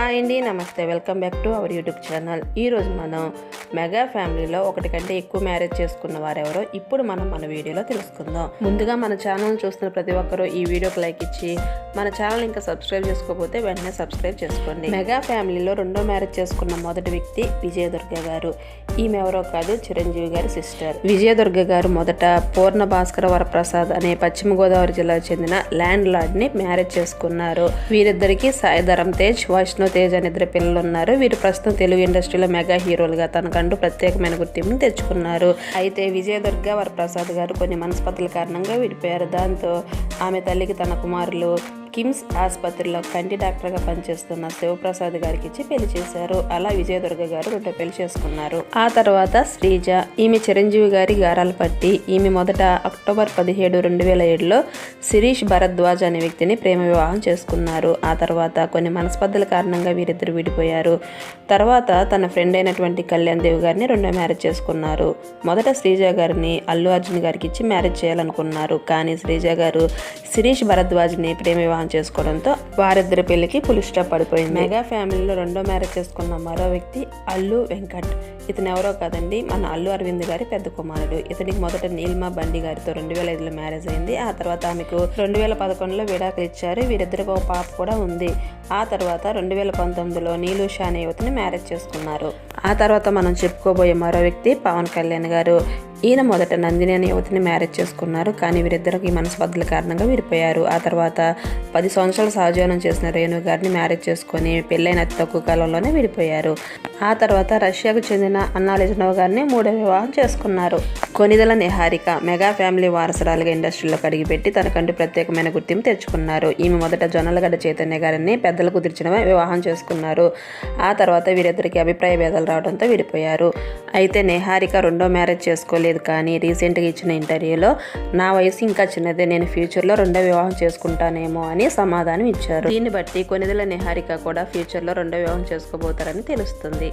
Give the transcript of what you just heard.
Hi అండి నమస్తే. Welcome back to our YouTube channel. ఈరోజు మనం మెగా ఫ్యామిలీలో ఒకటి కంటే ఎక్కువ మ్యారేజ్ చేసుకున్న వారెవరో ఇప్పుడు మనం మన వీడియోలో తెలుసుకుందాం. ముందుగా మన ఛానల్ చూస్తున్న ప్రతి ఒక్కరూ ఈ వీడియోకి లైక్ ఇచ్చి మన ఛానల్ ఇంకా సబ్స్క్రైబ్ చేసుకోకపోతే వెంటనే సబ్స్క్రైబ్ చేసుకోండి. మెగా ఫ్యామిలీలో రెండో మ్యారేజ్ చేసుకున్న మొదటి వ్యక్తి విజయదుర్గ గారు. ఈమె ఎవరో కాదు చిరంజీవి గారి సిస్టర్. విజయదుర్గ గారు మొదట పూర్ణ భాస్కర వరప్రసాద్ అనే పశ్చిమ గోదావరి జిల్లాకు చెందిన ల్యాండ్ లార్డ్ని మ్యారేజ్ చేసుకున్నారు. వీరిద్దరికి సాయిధరం తేజ్ వైష్ణవ్ తేజ్ అనే ఇద్దరు పిల్లలు ఉన్నారు వీరు ప్రస్తుతం తెలుగు ఇండస్ట్రీలో మెగా హీరోలుగా అంటూ ప్రత్యేకమైన గుర్తింపును తెచ్చుకున్నారు. అయితే విజయదుర్గ వరప్రసాద్ గారు కొన్ని మనస్పతుల కారణంగా విడిపోయారు. దాంతో ఆమె తల్లికి తన కుమారులు కిమ్స్ ఆసుపత్రిలో కంటి డాక్టర్గా పనిచేస్తున్న శివప్రసాద్ గారికి ఇచ్చి పెళ్ళి చేశారు. అలా విజయదుర్గ గారు రెండో పెళ్ళి చేసుకున్నారు. ఆ తర్వాత శ్రీజ ఈమె చిరంజీవి గారి గారాలు పట్టి ఈమె మొదట అక్టోబర్ పదిహేడు రెండు వేల ఏడులో శిరీష్ భరద్వాజ్ అనే వ్యక్తిని ప్రేమ వివాహం చేసుకున్నారు. ఆ తర్వాత కొన్ని మనస్పర్ధల కారణంగా వీరిద్దరు విడిపోయారు. తర్వాత తన ఫ్రెండ్ అయినటువంటి కళ్యాణ్ దేవ్ గారిని రెండో మ్యారేజ్ చేసుకున్నారు. మొదట శ్రీజ గారిని అల్లు అర్జున్ గారికి ఇచ్చి మ్యారేజ్ చేయాలనుకున్నారు. కానీ శ్రీజ గారు శిరీష్ భరద్వాజ్ని ప్రేమ వివాహం చేసుకోవడంతో వారిద్దరి పెళ్ళికి పులి స్టాప్ పడిపోయింది. మెగా ఫ్యామిలీలో రెండో మ్యారేజ్ చేసుకున్న మరో వ్యక్తి అల్లు వెంకట్. ఇతను ఎవరో కాదండి మన అల్లు అరవింద్ గారి పెద్ద కుమారుడు. ఇతనికి మొదట నీల్మా బండి గారితో రెండు వేల ఐదులో మ్యారేజ్ అయింది. ఆ తర్వాత ఆమెకు రెండు వేల పదకొండులో విడాకులు ఇచ్చారు. వీరిద్దరికి ఒక పాప కూడా ఉంది. ఆ తర్వాత రెండు వేల పంతొమ్మిదిలో నీలుషా అనే యువతిని మ్యారేజ్ చేసుకున్నారు. ఆ తర్వాత మనం చెప్పుకోబోయే మరో వ్యక్తి పవన్ కళ్యాణ్ గారు. ఈయన మొదట నందిని అనే యువతిని మ్యారేజ్ చేసుకున్నారు. కానీ వీరిద్దరికి మనస్పర్ధల కారణంగా విడిపోయారు. ఆ తర్వాత పది సంవత్సరాలు సహజీవనం చేసిన రేణు గారిని మ్యారేజ్ చేసుకొని పెళ్ళైన అతి తక్కువ కాలంలోనే విడిపోయారు. ఆ తర్వాత రష్యాకు చెందిన అన్నా లెజనవ్ గారిని మూడో వివాహం చేసుకున్నారు. కొనిదల నిహారిక మెగా ఫ్యామిలీ వారసురాలుగా ఇండస్ట్రీలో కడిగిపెట్టి తనకంటూ ప్రత్యేకమైన గుర్తింపు తెచ్చుకున్నారు. ఈమె మొదట జొన్నలగడ్డ చైతన్య గారిని పెద్దలు కుదిర్చిన వివాహం చేసుకున్నారు. ఆ తర్వాత వీరిద్దరికి అభిప్రాయ భేదాలు రావడంతో విడిపోయారు. అయితే నిహారిక రెండో మ్యారేజ్ చేసుకోలేదు కానీ రీసెంట్గా ఇచ్చిన ఇంటర్వ్యూలో నా వయసు ఇంకా చిన్నదే నేను ఫ్యూచర్లో రెండో వివాహం చేసుకుంటానేమో అని సమాధానం ఇచ్చారు. దీన్ని బట్టి కొనిదల నిహారిక కూడా ఫ్యూచర్లో రెండో వివాహం చేసుకోబోతారని తెలుస్తుంది.